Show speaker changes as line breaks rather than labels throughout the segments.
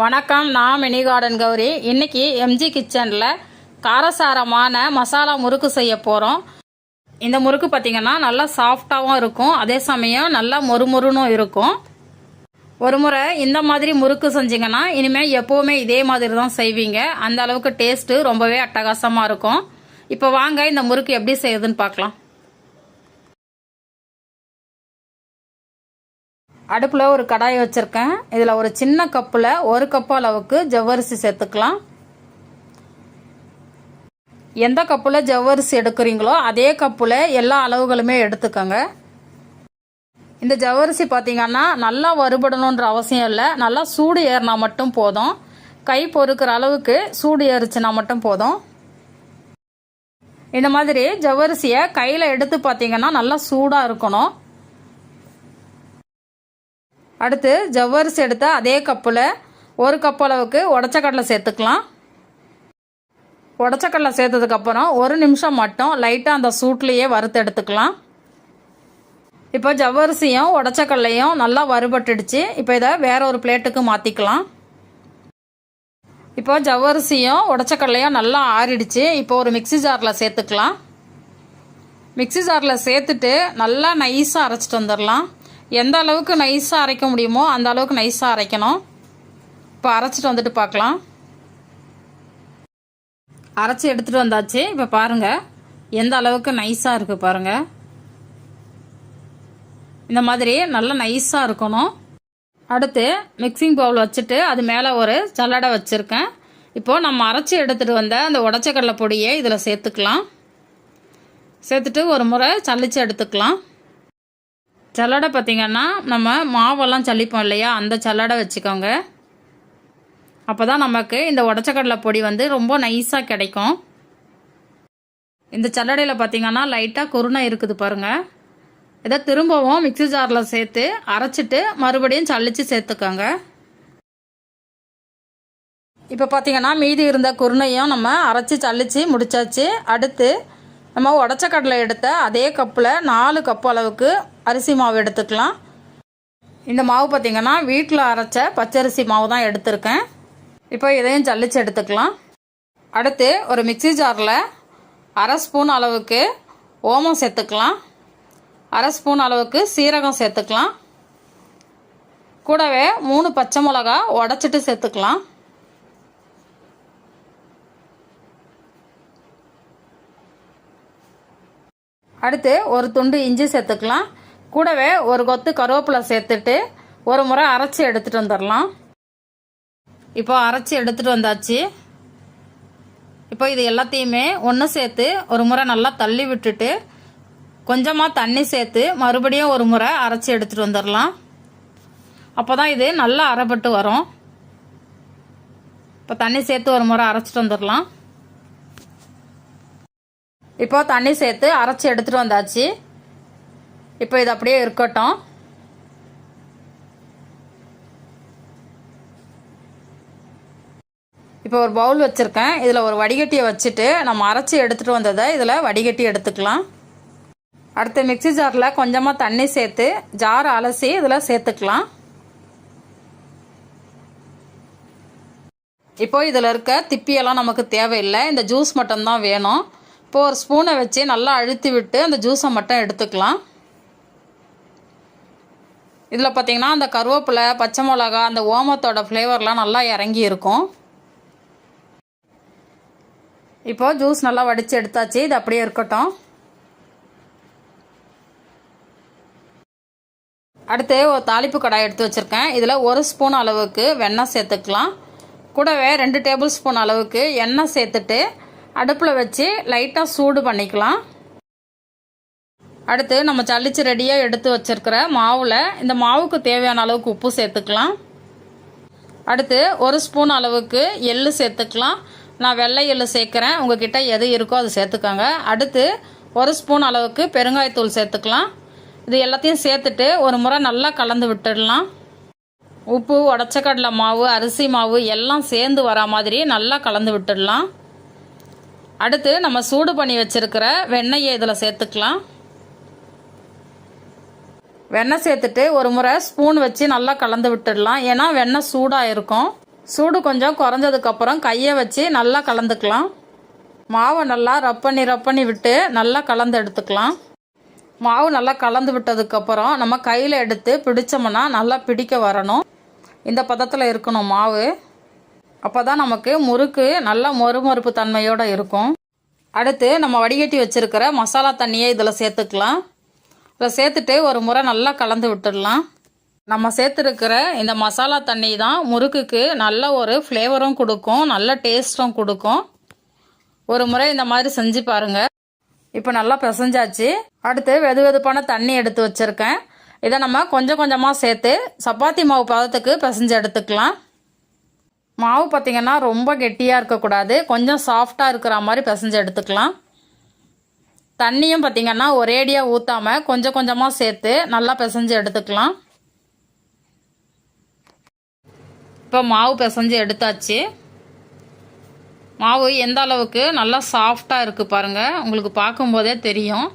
வணக்கம் நான் mini garden Gowri. இன்னைக்கு எம்ஜி கிச்சனில் காரசாரமான மசாலா முறுக்கு செய்ய போகிறோம் இந்த முறுக்கு பார்த்தீங்கன்னா நல்லா சாஃப்டாகவும் இருக்கும். அதே சமயம் நல்லா மொறுமொறுனும் இருக்கும். ஒரு முறை இந்த மாதிரி முறுக்கு செஞ்சீங்கன்னா இனிமேல் எப்போவுமே இதே மாதிரி தான் செய்வீங்க. அந்த அளவுக்கு டேஸ்ட்டு ரொம்பவே அட்டகாசமாக இருக்கும். இப்போ வாங்க இந்த முறுக்கு எப்படி செய்யுதுன்னு பார்க்கலாம் அடுப்பில் ஒரு கடாய் வச்சுருக்கேன். இதில் ஒரு சின்ன கப்பில் ஒரு கப் அளவுக்கு ஜவ்வரிசி சேர்த்துக்கலாம். எந்த கப்பில் ஜவ்வரிசி எடுக்கிறீங்களோ அதே கப்பில் எல்லா அளவுகளுமே எடுத்துக்கோங்க. இந்த ஜவ்வரிசி பார்த்தீங்கன்னா நல்லா வறுபடணுன்ற அவசியம் இல்லை. நல்லா சூடு ஏறினா மட்டும் போதும். கை பொறுக்கிற அளவுக்கு சூடு ஏறிச்சுனா மட்டும் போதும். இந்த மாதிரி ஜவ்வரிசியை கையில் எடுத்து பார்த்தீங்கன்னா நல்லா சூடாக இருக்கணும். அடுத்து ஜவ்வரிசி எடுத்த அதே கப்பில் ஒரு கப் அளவுக்கு உடச்சக்கடலை சேர்த்துக்கலாம். உடச்ச கடலை சேர்த்ததுக்கப்புறம் ஒரு நிமிஷம் மட்டும் லைட்டாக அந்த சூட்லேயே வறுத்து எடுத்துக்கலாம். இப்போ ஜவ்வரிசியும் உடச்சக்கடலையும் நல்லா வறுபட்டுடுச்சு. இப்போ இதை வேற ஒரு பிளேட்டுக்கு மாற்றிக்கலாம் இப்போ ஜவ்வரிசியும் உடச்சக்கடலையும் நல்லா ஆறிடுச்சு. இப்போ ஒரு மிக்சி ஜாரில் சேர்த்துக்கலாம். மிக்சி ஜாரில் சேர்த்துட்டு நல்லா நைஸாக அரைச்சிட்டு வந்துடலாம். எந்த அளவுக்கு நைஸாக அரைக்க முடியுமோ அந்த அளவுக்கு நைஸாக அரைக்கணும். இப்போ அரைச்சிட்டு வந்துட்டு பார்க்கலாம். அரைச்சி எடுத்துகிட்டு வந்தாச்சு. இப்போ பாருங்கள் எந்த அளவுக்கு நைஸாக இருக்குது பாருங்கள் இந்த மாதிரி நல்லா நைஸாக இருக்கணும். அடுத்து மிக்சிங் பவுல் வச்சுட்டு அது மேலே ஒரு சல்லடை வச்சுருக்கேன். இப்போது நம்ம அரைச்சி எடுத்துகிட்டு வந்த அந்த உடச்சக்கடலை பொடியை இதில் சேர்த்துக்கலாம். சேர்த்துட்டு ஒரு முறை சல்லிச்சு எடுத்துக்கலாம். சல்லடை பார்த்திங்கன்னா நம்ம மாவெல்லாம் சளிப்போம் இல்லையா? அந்த சல்லடை வச்சுக்கோங்க. அப்போ தான் நமக்கு இந்த உடச்சக்கடலை பொடி வந்து ரொம்ப நைஸாக கிடைக்கும். இந்த சல்லடையில் பார்த்தீங்கன்னா லைட்டாக குருணை இருக்குது பாருங்கள் இதை திரும்பவும் மிக்சி ஜாரில் சேர்த்து அரைச்சிட்டு மறுபடியும் சளிச்சு சேர்த்துக்கோங்க. இப்போ பார்த்திங்கன்னா மீதி இருந்த குருணையும் நம்ம அரைச்சி சளிச்சு முடிச்சாச்சு. அடுத்து நம்ம உடச்சக்கடலை எடுத்த அதே கப்பில் நாலு கப் அளவுக்கு அரிசி மாவு எடுத்துக்கலாம். இந்த மாவு பார்த்திங்கன்னா வீட்டில் அரைச்ச பச்சரிசி மாவு தான் எடுத்திருக்கேன். இப்போ இதையும் ஜல்லிச்சு எடுத்துக்கலாம். அடுத்து ஒரு மிக்சி ஜாரில் அரை ஸ்பூன் அளவுக்கு ஓமம் சேர்த்துக்கலாம். அரை ஸ்பூன் அளவுக்கு சீரகம் சேர்த்துக்கலாம். கூடவே மூணு பச்சை மிளகா உடச்சிட்டு சேர்த்துக்கலாம். அடுத்து ஒரு துண்டு இஞ்சி சேர்த்துக்கலாம். கூடவே ஒரு கொத்து கருவேப்பிலை சேர்த்துட்டு ஒரு முறை அரைச்சி எடுத்துகிட்டு வந்துடலாம் இப்போ அரைச்சி எடுத்துகிட்டு வந்தாச்சு. இப்போ இது எல்லாத்தையுமே ஒன்று சேர்த்து ஒரு முறை நல்லா தள்ளி விட்டுட்டு கொஞ்சமாக தண்ணி சேர்த்து மறுபடியும் ஒரு முறை அரைச்சி எடுத்துகிட்டு வந்துடலாம் அப்போ தான் இது நல்லா அரைப்பட்டு வரும். இப்போ தண்ணி சேர்த்து ஒரு முறை அரைச்சிட்டு வந்துடலாம் இப்போ தண்ணி சேர்த்து அரைச்சி எடுத்துகிட்டு வந்தாச்சு. இப்போ இது அப்படியே இருக்கட்டும். இப்போ ஒரு பவுல் வச்சுருக்கேன். இதில் ஒரு வடிகட்டியை வச்சுட்டு நம்ம அரைச்சி எடுத்துகிட்டு வந்ததை இதில் வடிகட்டி எடுத்துக்கலாம். அடுத்து மிக்சி ஜாரில் கொஞ்சமாக தண்ணி சேர்த்து ஜார் அலசி இதில் சேர்த்துக்கலாம். இப்போ இதில் இருக்க திப்பியெல்லாம் நமக்கு தேவையில்லை. இந்த ஜூஸ் மட்டும்தான் வேணும். இப்போ ஒரு ஸ்பூனை வச்சு நல்லா அழுத்தி விட்டு அந்த ஜூஸை மட்டும் எடுத்துக்கலாம். இதில் பார்த்தீங்கன்னா அந்த கருவேப்பிலை பச்சை மிளகா அந்த ஓமத்தோட ஃப்ளேவர்லாம் நல்லா இறங்கி இருக்கும். இப்போ ஜூஸ் நல்லா வடித்து எடுத்தாச்சு. இது அப்படியே இருக்கட்டும். அடுத்து ஒரு தாளிப்பு கடாய் எடுத்து வச்சுருக்கேன். இதில் ஒரு ஸ்பூன் அளவுக்கு வெண்ணெய் சேர்த்துக்கலாம். கூடவே ரெண்டு டேபிள் ஸ்பூன் அளவுக்கு எண்ணெய் சேர்த்துட்டு அடுப்பில் வச்சு லைட்டாக சூடு பண்ணிக்கலாம். அடுத்து நம்ம சளிச்சு ரெடியாக எடுத்து வச்சிருக்கிற மாவில் இந்த மாவுக்கு தேவையான அளவுக்கு உப்பு சேர்த்துக்கலாம். அடுத்து ஒரு ஸ்பூன் அளவுக்கு எள்ளு சேர்த்துக்கலாம். நான் வெள்ளை எள்ளு சேர்க்குறேன். உங்ககிட்ட எது இருக்கோ அது சேர்த்துக்கோங்க. அடுத்து ஒரு ஸ்பூன் அளவுக்கு பெருங்காயத்தூள் சேர்த்துக்கலாம். இது எல்லாத்தையும் சேர்த்துட்டு ஒரு முறை நல்லா கலந்து விட்டுடலாம். உப்பு உடச்சக்கடலை மாவு அரிசி மாவு எல்லாம் சேர்ந்து வரா மாதிரி நல்லா கலந்து விட்டுடலாம். அடுத்து நம்ம சூடு பண்ணி வச்சுருக்கிற வெண்ணெயை இதில் சேர்த்துக்கலாம். வெண்ணெய் சேர்த்துட்டு ஒரு முறை ஸ்பூன் வச்சு நல்லா கலந்து விட்டுடலாம். ஏன்னா வெண்ணெய் சூடாக இருக்கும் சூடு கொஞ்சம் குறைஞ்சதுக்கப்புறம் கையை வச்சு நல்லா கலந்துக்கலாம். மாவை நல்லா ரப் பண்ணி ரப் பண்ணி விட்டு நல்லா கலந்து எடுத்துக்கலாம். மாவு நல்லா கலந்து விட்டதுக்கப்புறம் நம்ம கையில் எடுத்து பிடிச்சோம்னா நல்லா பிடிக்க வரணும். இந்த பதத்தில் இருக்கணும் மாவு. அப்போ தான் நமக்கு முறுக்கு நல்லா மொறுமொறுப்பு தன்மையோடு இருக்கும். அடுத்து நம்ம வடிகட்டி வச்சுருக்கிற மசாலா தண்ணியை இதில் சேர்த்துக்கலாம். இதை சேர்த்துட்டு ஒரு முறை நல்லா கலந்து விட்டுடலாம். நம்ம சேர்த்துருக்கிற இந்த மசாலா தண்ணி தான் முறுக்குக்கு நல்ல ஒரு ஃப்ளேவரும் கொடுக்கும் நல்ல டேஸ்ட்டும் கொடுக்கும். ஒரு முறை இந்த மாதிரி செஞ்சு பாருங்கள் இப்போ நல்லா பிசைஞ்சாச்சு. அடுத்து வெது வெதுப்பான தண்ணி எடுத்து வச்சுருக்கேன். இதை நம்ம கொஞ்சம் கொஞ்சமாக சேர்த்து சப்பாத்தி மாவு பதத்துக்கு பிசைஞ்சு எடுத்துக்கலாம். மாவு பார்த்திங்கன்னா ரொம்ப கெட்டியாக இருக்கக்கூடாது. கொஞ்சம் சாஃப்டாக இருக்கிற மாதிரி பிசைஞ்சு எடுத்துக்கலாம். தண்ணியும் பார்த்திங்கன்னா ஒரேடியாக ஊற்றாமல் கொஞ்சம் கொஞ்சமாக சேர்த்து நல்லா பிசைஞ்சு எடுத்துக்கலாம். இப்போ மாவு பிசைஞ்சு எடுத்தாச்சு. மாவு எந்த அளவுக்கு நல்லா சாஃப்டாக இருக்குது பாருங்கள் உங்களுக்கு பார்க்கும்போதே தெரியும்.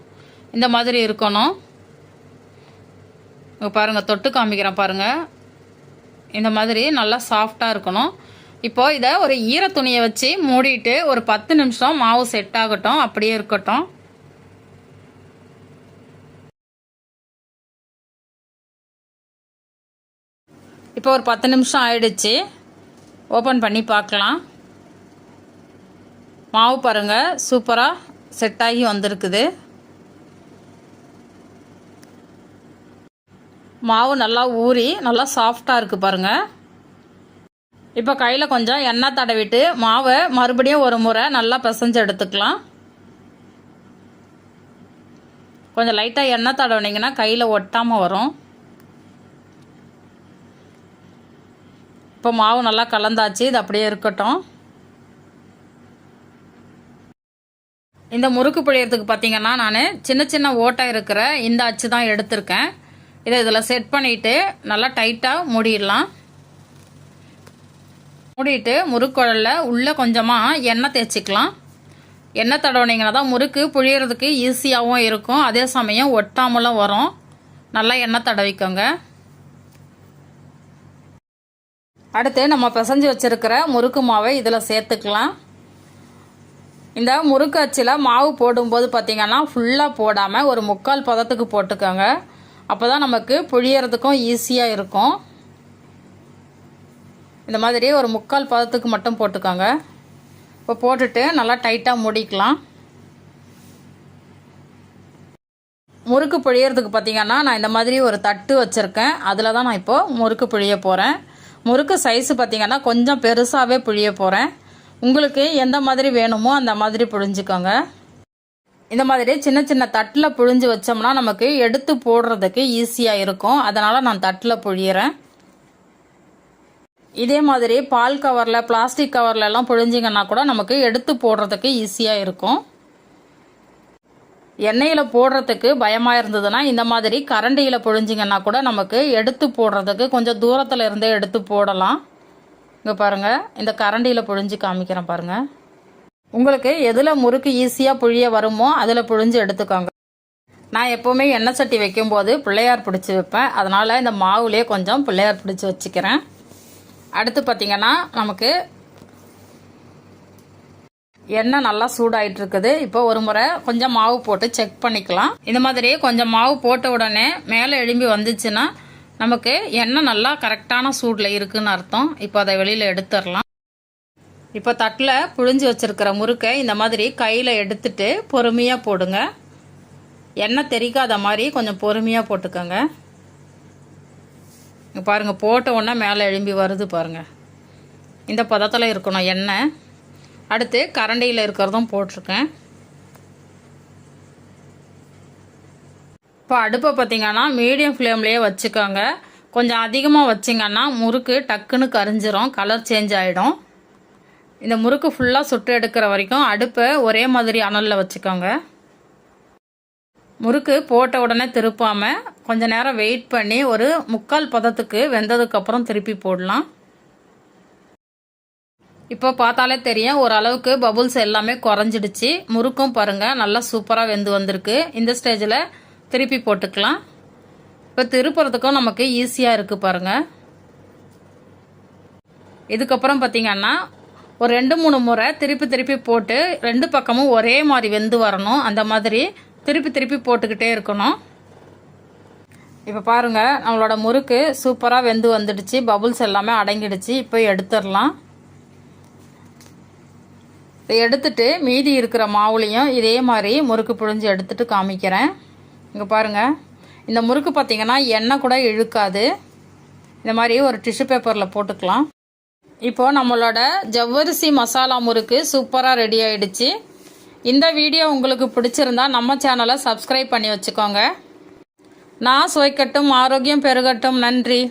இந்த மாதிரி இருக்கணும். இங்கே பாருங்கள் தொட்டு காமிக்கிறேன் பாருங்கள் இந்த மாதிரி நல்லா சாஃப்டாக இருக்கணும். இப்போது இதை ஒரு ஈர துணியை வச்சு மூடிட்டு ஒரு பத்து நிமிஷம் மாவு செட் ஆகட்டும் அப்படியே இருக்கட்டும். இப்போ ஒரு பத்து நிமிஷம் ஆயிடுச்சு. ஓப்பன் பண்ணி பார்க்கலாம். மாவு பாருங்கள் சூப்பராக செட் ஆகி வந்திருக்குது. மாவு நல்லா ஊறி நல்லா சாஃப்டாக இருக்குது பாருங்கள் இப்போ கையில் கொஞ்சம் எண்ணெய் தடவிட்டு மாவை மறுபடியும் ஒரு முறை நல்லா பிசைஞ்சு எடுத்துக்கலாம். கொஞ்சம் லைட்டாக எண்ணெய் தடவினீங்கன்னா கையில் ஒட்டாமல் வரும். இப்போ மாவு நல்லா கலந்தாச்சு இது அப்படியே இருக்கட்டும். இந்த முறுக்கு புழியறதுக்கு பார்த்தீங்கன்னா நான் சின்ன சின்ன ஓட்டை இருக்கிற இந்த அச்சு தான் எடுத்திருக்கேன். இதை இதில் செட் பண்ணிவிட்டு நல்லா டைட்டாக மூடிடலாம். மூடிட்டு முறுக்குழலில் உள்ளே கொஞ்சமாக எண்ணெய் தேய்ச்சிக்கலாம். எண்ணெய் தடவினீங்கன்னா தான் முறுக்கு புழியறதுக்கு ஈஸியாகவும் இருக்கும். அதே சமயம் ஒட்டாமலும் வரும். நல்லா எண்ணெய் தடவிக்கோங்க. அடுத்து நம்ம பிசைஞ்சு வச்சுருக்கிற முறுக்கு மாவை இதில் சேர்த்துக்கலாம். இந்த முறுக்கு அச்சில் மாவு போடும்போது பார்த்திங்கன்னா ஃபுல்லாக போடாமல் ஒரு முக்கால் பதத்துக்கு போட்டுக்கோங்க. அப்போ தான் நமக்கு புழியறதுக்கும் ஈஸியாக இருக்கும். இந்த மாதிரி ஒரு முக்கால் பதத்துக்கு மட்டும் போட்டுக்கோங்க. இப்போ போட்டுட்டு நல்லா டைட்டாக மூடிக்கலாம். முறுக்கு புழியறதுக்கு பார்த்திங்கன்னா நான் இந்த மாதிரி ஒரு தட்டு வச்சுருக்கேன். அதில் தான் நான் இப்போது முறுக்கு பிழிய போகிறேன் முறுக்கு சைஸு பார்த்திங்கன்னா கொஞ்சம் பெருசாகவே புழிய போகிறேன் உங்களுக்கு எந்த மாதிரி வேணுமோ அந்த மாதிரி புழிஞ்சுக்கோங்க. இந்த மாதிரி சின்ன சின்ன தட்டில் புழிஞ்சு வச்சோம்னா நமக்கு எடுத்து போடுறதுக்கு ஈஸியாக இருக்கும். அதனால் நான் தட்டில் புழியிறேன். இதே மாதிரி பால் கவரில் பிளாஸ்டிக் கவர்லலாம் புழிஞ்சிங்கன்னா கூட நமக்கு எடுத்து போடுறதுக்கு ஈஸியாக இருக்கும். எண்ணெயில் போடுறதுக்கு பயமாக இருந்ததுன்னா இந்த மாதிரி கரண்டியில் புழிஞ்சிங்கன்னா கூட நமக்கு எடுத்து போடுறதுக்கு கொஞ்சம் தூரத்தில் இருந்தே எடுத்து போடலாம். இங்கே பாருங்கள் இந்த கரண்டியில் புழிஞ்சு காமிக்கிறேன் பாருங்கள் உங்களுக்கு எதில் முறுக்கு ஈஸியாக புழிய வருமோ அதில் புழிஞ்சு எடுத்துக்கோங்க. நான் எப்போவுமே எண்ணெய் சட்டி வைக்கும்போது பிள்ளையார் பிடிச்சி வைப்பேன். அதனால் இந்த மாவுலேயே கொஞ்சம் பிள்ளையார் பிடிச்சி வச்சுக்கிறேன். அடுத்து பார்த்திங்கன்னா நமக்கு எண்ணெய் நல்லா சூடாயிட்டு இருக்குது இப்போ ஒரு முறை கொஞ்சம் மாவு போட்டு செக் பண்ணிக்கலாம். இந்த மாதிரி கொஞ்சம் மாவு போட்ட உடனே மேலே எழும்பி வந்துச்சுன்னா நமக்கு எண்ணெய் நல்லா கரெக்டான சூடில் இருக்குன்னு அர்த்தம். இப்போ அதை வெளியில் எடுத்துடலாம். இப்போ தட்டில் புழிஞ்சு வச்சுருக்கிற முறுக்கை இந்த மாதிரி கையில் எடுத்துட்டு பொறுமையாக போடுங்க. எண்ணெய் தெரிக்காத மாதிரி கொஞ்சம் பொறுமையாக போட்டுக்கோங்க. பாருங்கள் போட்ட உடனே மேலே எழும்பி வருது பாருங்கள் இந்த பதத்தில் இருக்கணும் எண்ணெய். அடுத்து கரண்டியில் இருக்கிறதும் போட்டிருக்கேன். இப்போ அடுப்பை பார்த்திங்கன்னா மீடியம் ஃப்ளேம்லேயே வச்சுக்கோங்க. கொஞ்சம் அதிகமாக வச்சிங்கன்னா முறுக்கு டக்குன்னு கரிஞ்சிரும் கலர் சேஞ்ச் ஆகிடும் இந்த முறுக்கு ஃபுல்லாக சுட்டு எடுக்கிற வரைக்கும் அடுப்பை ஒரே மாதிரி அனலில் வச்சுக்கோங்க. முறுக்கு போட்ட உடனே திருப்பாமல் கொஞ்சம் நேரம் வெயிட் பண்ணி ஒரு முக்கால் பதத்துக்கு வெந்ததுக்கப்புறம் திருப்பி போடலாம். இப்போ பார்த்தாலே தெரியும் ஓரளவுக்கு பபுள்ஸ் எல்லாமே குறைஞ்சிடுச்சு. முறுக்கும் பாருங்கள் நல்லா சூப்பராக வெந்து வந்திருக்கு. இந்த ஸ்டேஜில் திருப்பி போட்டுக்கலாம். இப்போ திருப்புறதுக்கும் நமக்கு ஈஸியாக இருக்குது பாருங்கள் இதுக்கப்புறம் பார்த்திங்கன்னா ஒரு ரெண்டு மூணு முறை திருப்பி திருப்பி போட்டு ரெண்டு பக்கமும் ஒரே மாதிரி வெந்து வரணும். அந்த மாதிரி திருப்பி திருப்பி போட்டுக்கிட்டே இருக்கணும். இப்போ பாருங்கள் நம்மளோட முறுக்கு சூப்பராக வெந்து வந்துடுச்சு. பபுள்ஸ் எல்லாமே அடங்கிடுச்சு. இப்போ எடுத்துடலாம். இதை எடுத்துட்டு மீதி இருக்கிற மாவுலையும் இதே மாதிரி முறுக்கு பிழிஞ்சு எடுத்துட்டு காமிக்கிறேன். இங்கே பாருங்கள் இந்த முறுக்கு பார்த்தீங்கன்னா எண்ணெய் கூட இழுக்காது. இந்த மாதிரி ஒரு டிஷ்யூ பேப்பரில் போட்டுக்கலாம். இப்போது நம்மளோட ஜவ்வரிசி மசாலா முறுக்கு சூப்பராக ரெடி ஆகிடுச்சு இந்த வீடியோ உங்களுக்கு பிடிச்சிருந்தா நம்ம சேனலை சப்ஸ்கிரைப் பண்ணி வச்சுக்கோங்க. நான் சுவைக்கட்டும் ஆரோக்கியம் பெருகட்டும். நன்றி.